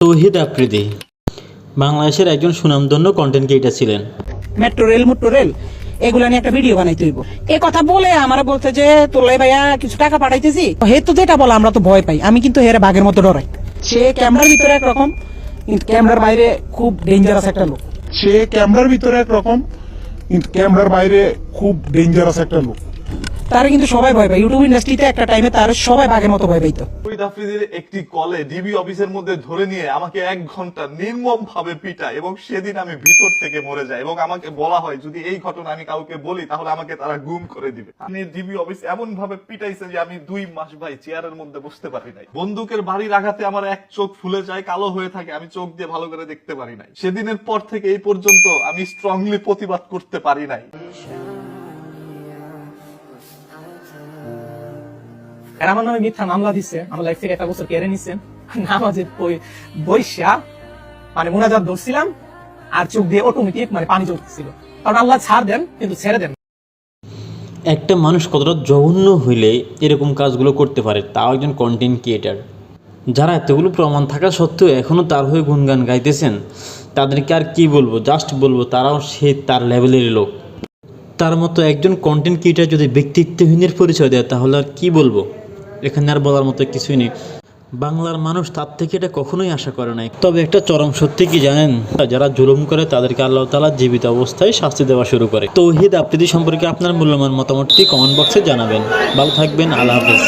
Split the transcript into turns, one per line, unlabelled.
তৌহিদ আফ্রিদি বাংলাদেশের একজন সুনামধন্য কন্টেন্ট ক্রিয়েটার ছিলেন।
মেট্রো রেল মেট্রো রেল এগুলা নিয়ে একটা ভিডিও বানাইতে হইব। এ কথা বলে আমার বলতে যে তোলাই ভাইয়া কিছু টাকা পাঠাইতেছি? হে তো যেটা বলে আমরা তো ভয় পাই। আমি কিন্তু হেরে বাঘের মতো ডরাই। সে ক্যামেরার ভিতরে একরকম কিন্তু ক্যামেরার বাইরে খুব ডেঞ্জারাস একটা লোক।
সে ক্যামেরার ভিতরে একরকম কিন্তু ক্যামেরার বাইরে খুব ডেঞ্জারাস একটা লোক।
তারা কিন্তু সবাই ভয় পায়। ইউটিউব ইন্ডাস্ট্রিতে একটা টাইমে তার সবাই বাঘের মতো ভয় পাইতো।
শহীদ আফ্রিদির একটি কলে ডিবি অফিসের মধ্যে ধরে নিয়ে আমাকে এক ঘণ্টা নির্মম ভাবে পিটায় এবং সেদিন আমি ভিতর থেকে মরে যাই এবং আমাকে বলা হয়, যদি এই ঘটনা আমি কাউকে বলি, তাহলে আমাকে তারা গুম করে দিবে। আমি ডিবি অফিস এমন ভাবে পিটাইছে যে আমি দুই মাস ভাই চেয়ারের মধ্যে বসতে পারি নাই। বন্দুকের বাড়ির আঘাতে আমার এক চোখ ফুলে যায়, কালো হয়ে থাকে, আমি চোখ দিয়ে ভালো করে দেখতে পারি নাই। সেদিনের পর থেকে এই পর্যন্ত আমি স্ট্রংলি প্রতিবাদ করতে পারি নাই।
এরা আমার নামে মিথ্যা মামলা দিচ্ছে আমার লাইফ থেকে একটা বছর কেড়ে নিচ্ছেন নামাজে বৈশা মানে মোনাজাত ধরছিলাম, আর চোখ দিয়ে অটোমেটিক মানে পানি চলতেছিল কারণ আল্লাহ ছাড় দেন, কিন্তু ছেড়ে দেন
একটা মানুষ কতটা জঘন্য হইলে এরকম কাজগুলো করতে পারে, তাও একজন কন্টেন্ট ক্রিয়েটার যারা এতগুলো প্রমাণ থাকা সত্ত্বেও এখনও তার হয়ে গুনগান গাইতেছেন, তাদেরকে আর কি বলব? জাস্ট বলব, তারাও সে তার লেভেলের লোক। তার মতো একজন কন্টেন্ট ক্রিয়েটার যদি ব্যক্তিত্বহীনের পরিচয় দেয়, তাহলে আর কি বলব? এখানে আর বলার মতো কিছুই নেই বাংলার মানুষ তার থেকে এটা কখনোই আশা করে নাই তবে একটা চরম সত্যি কি জানেন যারা জুলুম করে তাদেরকে আল্লাহ তালা জীবিত অবস্থায় শাস্তি দেওয়া শুরু করে তৌহিদ আপ্রীতি সম্পর্কে আপনার মূল্যবান মতামতটি কমেন্ট বক্সে জানাবেন ভালো থাকবেন আল্লাহ হাফেজ